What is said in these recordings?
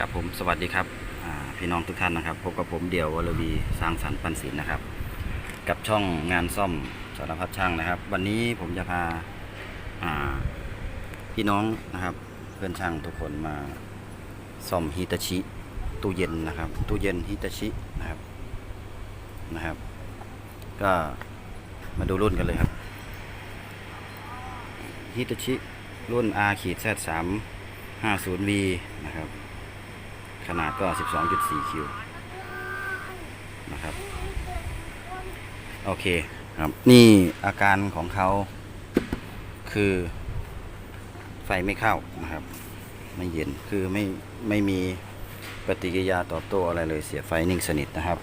ครับผมสวัสดีครับพี่น้องทุกท่านนะครับพบกับผมเดี่ยววรวีสร้างสรรค์ปันศิลป์นะครับ กับช่องงานซ่อมสารพัดช่างนะครับ วันนี้ผมจะพาาพี่น้องนะครับเพื่อนช่างทุกคนมาซ่อมฮิตาชิตู้เย็นนะครับตู้เย็นฮิตาชินะครับนะครับ ก็มาดูรุ่นกันเลยครับฮิตาชิรุ่น R ขีด Z 3 50V นะครับ ขนาดก็ 12.4 คิวนะครับ โอเคครับ นี่อาการของเขาคือไฟไม่เข้านะครับ ไม่เย็นคือไม่ไม่มีปฏิกิริยาตอบโต้อะไรเลยเสียไฟนิ่งสนิทนะครับ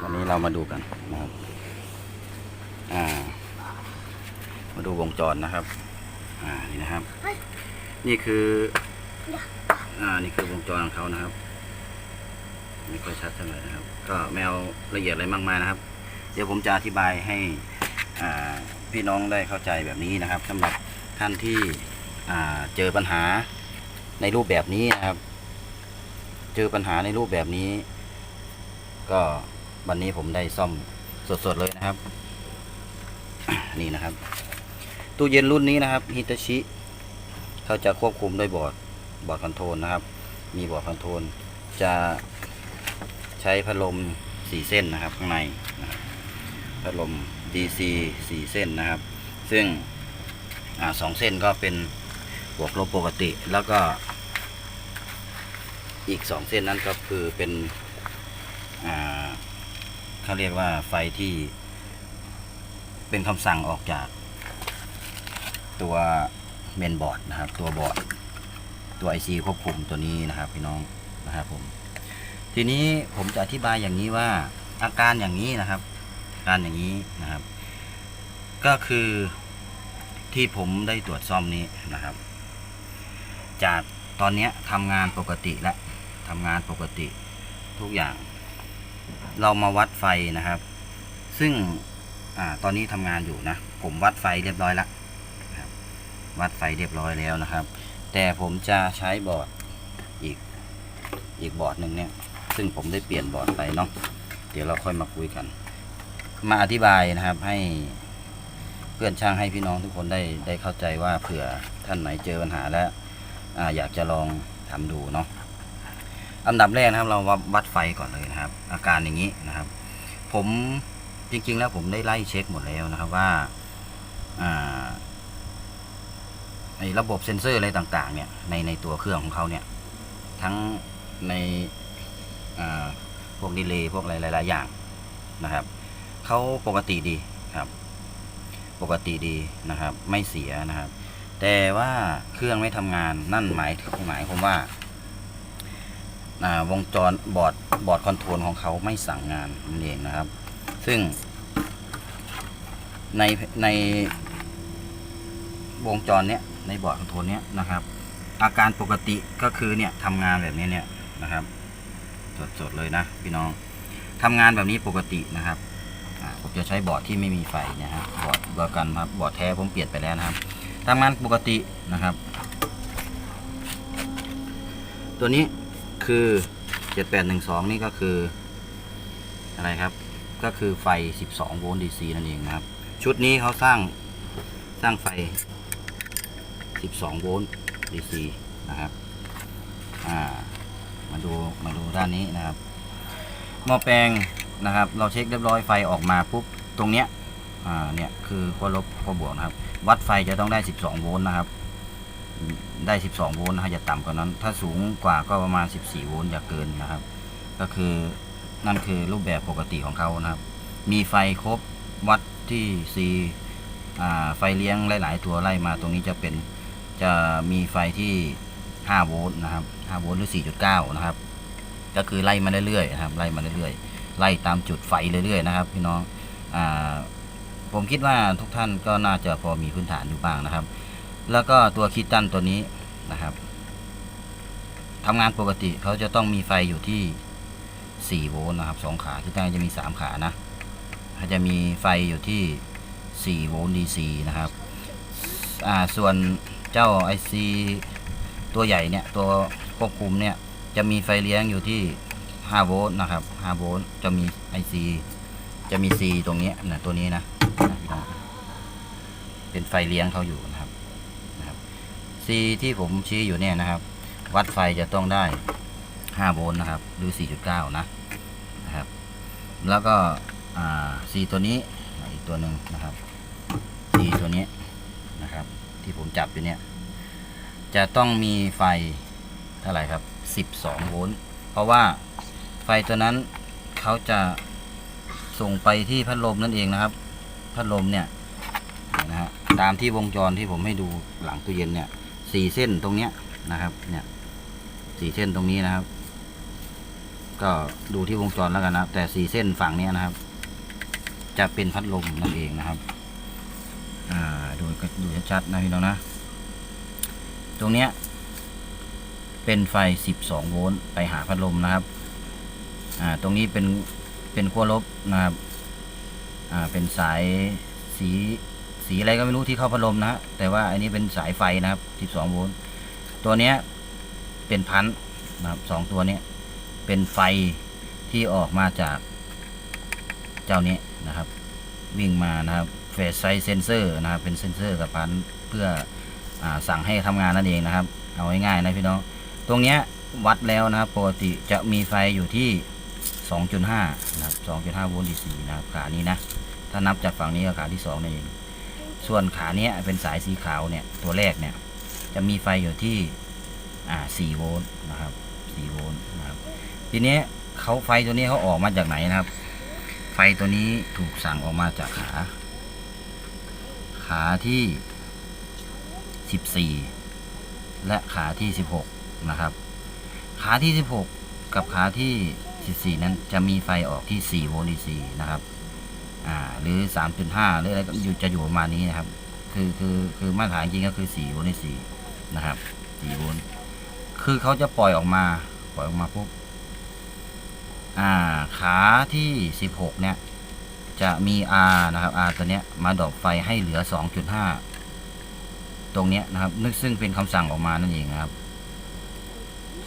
วันนี้เรามาดูกันนะครับอ่ามาดูวงจรนะครับ อ่านี่นะครับ นี่คือ อ่านี่คือวงจรของเขานะครับไม่ค่อยชัดเท่าไหร่นะครับ ก็ไม่เอาละเอียดอะไรมากมายนะครับ เดี๋ยวผมจะอธิบายให้พี่น้องได้เข้าใจแบบนี้นะครับสำหรับท่านที่เจอปัญหาในรูปแบบนี้นะครับ เจอปัญหาในรูปแบบนี้ ก็วันนี้ผมได้ซ่อมสดๆเลยนะครับ นี่นะครับ ตู้เย็นรุ่นนี้นะครับฮิตาชิ เขาจะควบคุมด้วยบอร์ด บอร์ดคอนโทรลนะครับ มีบอร์ดคอนโทรลจะใช้พัดลมสี่เส้นนะครับข้างในนะครับพัดลม DC สี่เส้นนะครับ ซึ่งอสองเส้นก็เป็นบวกลบปกติ แล้วก็ อีกสองเส้นนั้นก็คือเป็นเขาเรียกว่าไฟที่เป็นคำสั่งออกจากตัวเมนบอร์ดนะครับ ตัวบอร์ด ตัว IC ควบคุมตัวนี้นะครับพี่น้องนะครับผม ทีนี้ผมจะอธิบายอย่างนี้ว่าอาการอย่างนี้นะครับอาการอย่างนี้นะครับ ก็คือที่ผมได้ตรวจซ่อมนี้นะครับ จากตอนนี้ทำงานปกติและทำงานปกติทุกอย่าง เรามาวัดไฟนะครับ ซึ่งอตอนนี้ทำงานอยู่นะ ผมวัดไฟเรียบร้อยแล้ววัดไฟเรียบร้อยแล้วนะครับ แต่ผมจะใช้บอร์ดอีกอีกบอร์ดหนึ่งเนี่ย ซึ่งผมได้เปลี่ยนบอร์ดไปเนาะเดี๋ยวเราค่อยมาคุยกัน มาอธิบายนะครับให้เพื่อนช่างให้พี่น้องทุกคนได้ได้เข้าใจว่าเผื่อท่านไหนเจอปัญหาแล้วออยากจะลองทำดูเนาะอันดับแรกนะครับ เราวัดไฟก่อนเลยนะครับ อาการอย่างนี้นะครับ ผมจริงๆแล้วผมได้ไล่เช็คหมดแล้วนะครับว่าอ่า ไอ้ระบบเซ็นเซอร์อะไรต่างๆเนี่ยในในตัวเครื่องของเขาเนี่ยทั้งในพวกดีเลย์พวกอะไรหลายๆอย่างนะครับเขาปกติดีครับ ปกติดีนะครับ ไม่เสียนะครับ แต่ว่าเครื่องไม่ทำงานนั่นหมายหมายความว่าอ่าวงจรบอร์ดบอร์ดคอนโทรลของเขาไม่สั่งงานนั่นเองนะครับ ซึ่ง ในในวงจรเนี้ย ในบอร์ดคอนโทรลเนี้ยนะครับ อาการปกติก็คือเนี่ยทำงานแบบนี้เนี่ยนะครับสดๆเลยนะพี่น้องทำงานแบบนี้ปกตินะครับผมจะใช้บอร์ดที่ไม่มีไฟนะฮะบอร์ดเดียวกันครับบอร์ดแท้ผมเปลี่ยนไปแล้วนะครับทำงานปกตินะครับ ตัวนี้คือ 7812 นี่ก็คืออะไรครับ ก็คือไฟ 12 โวลต์ DC นั่นเองนะครับ ชุดนี้เขาสร้างสร้างไฟ 12 โวลต์ DC นะครับ อ่า มาดูมาดูด้านนี้นะครับ หม้อแปลงนะครับ เราเช็คเรียบร้อยไฟออกมาปุ๊บ ตรงเนี้ย อ่า เนี่ยคือขั้วลบขั้วบวกนะครับ วัดไฟจะต้องได้ 12 โวลต์นะครับ ได้ 12 โวลต์นะฮะอย่าต่ำกว่านั้น ถ้าสูงกว่าก็ประมาณ 14 โวลต์อย่าเกินนะครับ ก็คือนั่นคือรูปแบบปกติของเขานะครับ มีไฟครบวัดที่ C อ่าไฟเลี้ยงหลาย ๆ ตัวไล่มาตรงนี้จะเป็น จะมีไฟที่ 5 โวลต์นะครับ 5 โวลต์หรือ 4.9 นะครับ ก็คือไล่มาเรื่อยๆนะครับ ไล่มาเรื่อยๆ ไล่ตามจุดไฟเรื่อยๆนะครับ พี่น้องอ่าผมคิดว่าทุกท่านก็น่าจะพอมีพื้นฐานอยู่บ้างนะครับ แล้วก็ตัวคิดตันตัวนี้นะครับทำงานปกติเขาจะต้องมีไฟอยู่ที่ 4 โวลต์นะครับสองขาคิดตันจะมี 3 ขานะเขาจะมีไฟอยู่ที่ 4 โวลต์ DC นะครับ อ่า ส่วน เจ้า IC ตัวใหญ่เนี่ย ตัวควบคุมเนี่ย จะมีไฟเลี้ยงอยู่ที่ 5 โวลต์นะครับ 5 โวลต์จะมี IC จะมี C ตรงนี้นะตัวนี้นะเป็นไฟเลี้ยงเขาอยู่นะครับนะครับ C ที่ผมชี้อยู่เนี่ยนะครับ วัดไฟจะต้องได้ 5 โวลต์นะครับ หรือ 4.9 นะนะครับ แล้วก็ C ตัวนี้อีกตัวหนึ่งนะครับ C ตัวนี้ ที่ผมจับอยู่เนี่ย จะต้องมีไฟเท่าไหร่ครับ 12 โวลต์ เพราะว่าไฟตัวนั้นเขาจะส่งไปที่พัดลมนั่นเองนะครับ พัดลมเนี่ยนะฮะตามที่วงจรที่ผมให้ดูหลังตู้เย็นเนี่ยสี่เส้นตรงเนี้ยนะครับ เนี่ยสี่เส้นตรงนี้นะครับ ก็ดูที่วงจรแล้วกันนะแต่สี่เส้นฝั่งเนี้ยนะครับ จะเป็นพัดลมนั่นเองนะครับ อ่าดูดูชัดๆนะพี่น้องนะ ตรงเนี้ยเป็นไฟ 12 โวลต์ไปหาพัดลมนะครับ อ่า ตรงนี้เป็น เป็นขั้วลบนะครับ อ่า เป็นสายสี สีอะไรก็ไม่รู้ที่เข้าพัดลมนะ แต่ว่าอันนี้เป็นสายไฟนะครับ 12 โวลต์ ตัวเนี้ยเป็นพันนะครับสองตัวเนี้ยเป็นไฟที่ออกมาจากเจ้านี้นะครับ วิ่งมานะครับ ฟสไซเซนเซอร์นะครับ เป็นเซนเซอร์กับพันเพื่ออสั่งให้ทำงานนั่นเองนะครับ เอาง่ายๆนะพี่น้อง ตรงเนี้ยวัดแล้วนะครับปกติจะมีไฟอยู่ที่ 2.5 นะครับ 2.5 โวลต์ DC นะครับขานี้นะ ถ้านับจากฝั่งนี้ก็ขาที่2นั่นเอง ส่วนขาเนี้ยเป็นสายสีขาวเนี่ยตัวแรกเนี่ยจะมีไฟอยู่ที่อ่า4โวลต์นะครับ4โวลต์นะครับทีนี้เขาไฟตัวนี้เขาออกมาจากไหนนะครับ ไฟตัวนี้ถูกสั่งออกมาจากขา ขาที่ 14 และขาที่ 16 นะครับ ขาที่ 16 กับขาที่ 14 นั้นจะมีไฟออกที่ 4 โวลต์ DC นะครับอ่าหรือ 3.5 หรืออะไรก็อยู่จะอยู่ประมาณนี้นะครับ คือคือคือมาตรฐานจริงก็คือ 4 โวลต์ DC นะครับ 4 โวลต์ คือเขาจะปล่อยออกมาปล่อยออกมาปุ๊บอ่าขาที่ 16 เนี่ย จะมี R นะครับ R ตัวเนี้ยมาดอปไฟให้เหลือ 2.5 ตรงเนี้ยนะครับนึกซึ่งเป็นคำสั่งออกมานั่นเองนะครับ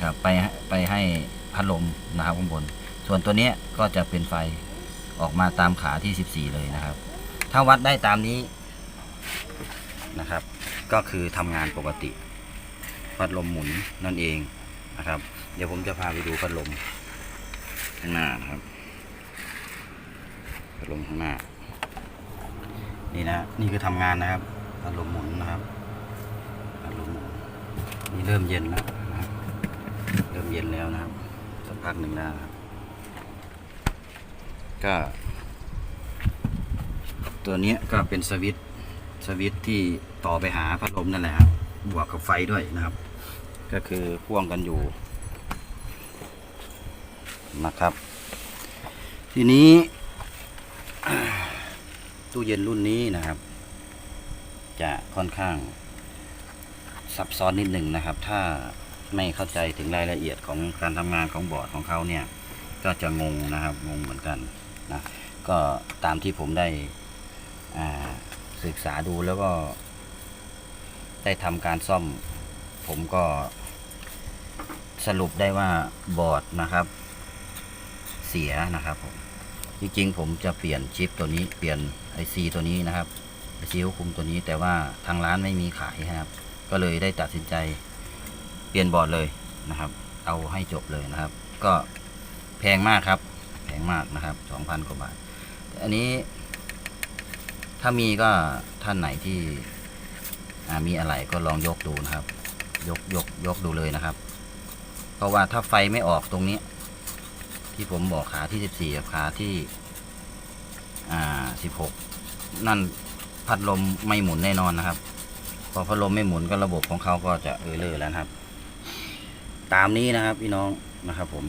ครับไปไปให้พัดลมนะครับข้างบน ส่วนตัวเนี้ยก็จะเป็นไฟออกมาตามขาที่ 14 เลยนะครับ ถ้าวัดได้ตามนี้นะครับ ก็คือทำงานปกติ พัดลมหมุนนั่นเองนะครับ เดี๋ยวผมจะพาไปดูพัดลมข้างหน้านะครับ พัดลมข้างหน้า นี่นะ นี่คือทำงานนะครับพัดลมหมุนนะครับพัดลมหมุนนี่เริ่มเย็นแล้วนะครับเริ่มเย็นแล้วนะครับสักพักหนึ่งแล้วนะครับ ก็ ตัวนี้ก็เป็นสวิตสวิตที่ต่อไปหาพัดลมนั่นแหละครับบวกกับไฟด้วยนะครับ ก็คือพ่วงกันอยู่นะครับ ทีนี้ ตู้เย็นรุ่นนี้นะครับ จะค่อนข้างซับซ้อนนิดหนึ่งนะครับ ถ้าไม่เข้าใจถึงรายละเอียดของการทำงานของบอร์ดของเขาเนี่ย ก็จะงงนะครับ งงเหมือนกันนะ ก็ตามที่ผมได้ศึกษาดูแล้วก็ ได้ทำการซ่อม ผมก็สรุปได้ว่าบอร์ดนะครับ เสียนะครับผมจริงๆผมจะเปลี่ยนชิปตัวนี้เปลี่ยน ซีตัวนี้นะครับไอซีควบคุมตัวนี้แต่ว่าทางร้านไม่มีขายนะครับ ก็เลยได้ตัดสินใจเปลี่ยนบอร์ดเลยนะครับ เอาให้จบเลยนะครับ ก็แพงมากครับ แพงมากนะครับสองพันกว่าบาท อันนี้ ถ้ามีก็ท่านไหนที่มีอะไรก็ลองยกดูนะครับ ยกยกยกดูเลยนะครับ เพราะว่าถ้าไฟไม่ออกตรงนี้ ที่ผมบอกขาที่ 14กับขาที่ อ่า16นั่นพัดลมไม่หมุนแน่นอนนะครับ พอพัดลมไม่หมุนก็ระบบของเขาก็จะเออเลอร์แล้วนะครับ ตามนี้นะครับพี่น้องนะครับ ผม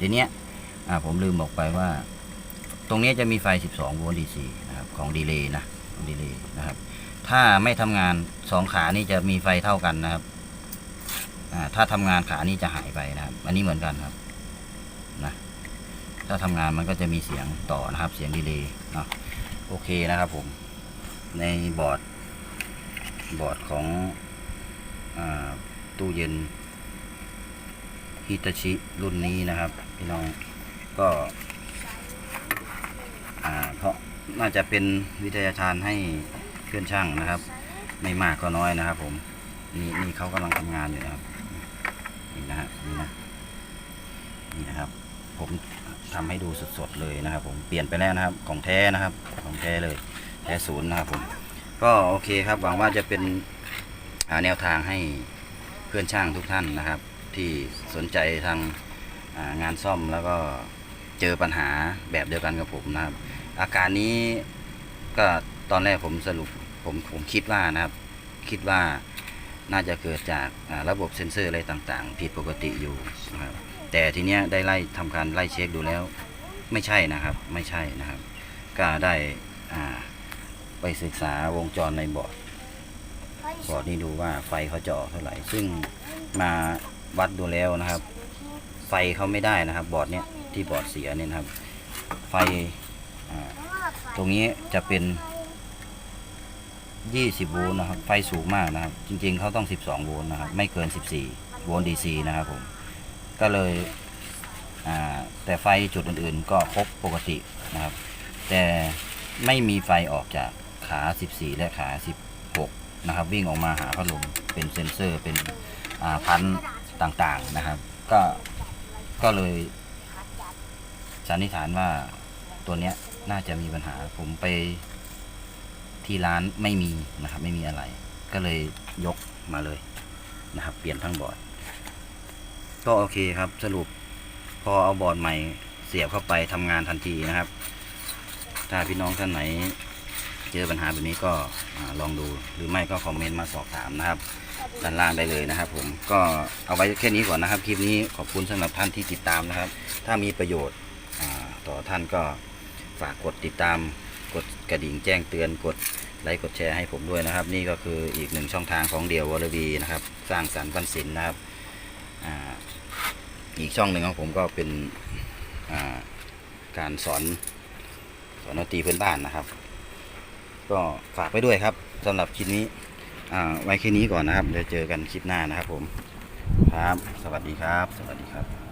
ทีเนี้ยอ่าผมลืมบอกไปว่า ตรงนี้จะมีไฟ 12 โวลต์ DC นะครับของดีเลย์นะของดีเลย์นะครับ ถ้าไม่ทำงานสองขานี่จะมีไฟเท่ากันนะครับอ่าถ้าทำงานขานี้จะหายไปนะครับ อันนี้เหมือนกันครับ ถ้าทำงานมันก็จะมีเสียงต่อนะครับ เสียงดีเลย์เนาะโอเคนะครับผม ในบอร์ดบอร์ดของอตู้เย็นฮิตาชิรุ่นนี้นะครับพี่น้องก็เพราะน่าจะเป็นวิทยาทานให้เพื่อนช่างนะครับ ไม่มากก็น้อยนะครับ ผมนี่นี่เขากำลังทำงานอยู่นะครับนี่นะฮะนี่นะนี่นะครับ ผม ทำให้ดูสดๆเลยนะครับ ผมเปลี่ยนไปแล้วนะครับของแท้นะครับ ของแท้เลยแท้ศูนย์นะครับผมก็โอเคครับหวังว่าจะเป็นแนวทางให้เพื่อนช่างทุกท่านนะครับ ที่สนใจทางางานซ่อมแล้วก็เจอปัญหาแบบเดียวกันกับผมนะครับ อาการนี้ก็ตอนแรกผมสรุปผมผมคิดว่านะครับ คิดว่าน่าจะเกิดจาการะบบเซ็นเซอร์อะไรต่างๆ ผิดปกติอยู่นะครับ แต่ทีเนี้ยได้ไล่ทำการไล่เช็คดูแล้ว ไม่ใช่นะครับไม่ใช่นะครับก็ได้อ่าไปศึกษาวงจรในบอร์ดบอร์ดนี้ดูว่าไฟเขาจะออกเท่าไหร่ ซึ่งมาวัดดูแล้วนะครับ ไฟเขาไม่ได้นะครับ บอร์ดเนี้ยที่บอร์ดเสียเนี่ยนะครับ ไฟตรงนี้จะเป็น 20 โวลต์นะครับ ไฟสูงมากนะครับ จริงๆเขาต้อง 12 โวลต์นะครับ ไม่เกิน 14 โวลต์ DC นะครับผม ก็เลยแต่ไฟจุดอื่นๆ ก็ครบปกตินะครับ แต่ไม่มีไฟออกจากขา 14 และขา 16 นะครับ วิ่งออกมาหาพัดลมเป็นเซ็นเซอร์เป็นพันธุ์ต่างๆนะครับ ก็ก็เลยสันนิษฐานว่าตัวเนี้ยน่าจะมีปัญหาผมไปที่ร้านไม่มีนะครับ ไม่มีอะไร ก็เลยยกมาเลยนะครับ เปลี่ยนทั้งบอร์ด ก็โอเคครับสรุปพอเอาบอร์ดใหม่เสียบเข้าไปทำงานทันทีนะครับ ถ้าพี่น้องท่านไหนเจอปัญหาแบบนี้ก็อลองดูหรือไม่ก็คอมเมนต์มาสอบถามนะครับด้านล่างได้เลยนะครับ ผมก็เอาไว้แค่นี้ก่อนนะครับคลิปนี้ขอบคุณสำหรับท่านที่ติดตามนะครับ ถ้ามีประโยชน์ต่อท่านก็ฝากกดติดตามกดกระดิ่งแจ้งเตือนกดไลค์กดแชร์ให้ผมด้วยนะครับ นี่ก็คืออีกหนึ่งช่องทางของเดียววรวีนะครับ สร้างสรรค์พันศิลป์นะครับ อีกช่องหนึ่งของผมก็เป็นาการสอนสอนดนตรีพื้นบ้านนะครับ ก็ฝากไปด้วยครับสำหรับคลิปนี้ไว้แค่นี้ก่อนนะครับเดี๋ยวเจอกันคลิปหน้านะครับผมครับ สวัสดีครับ สวัสดีครับ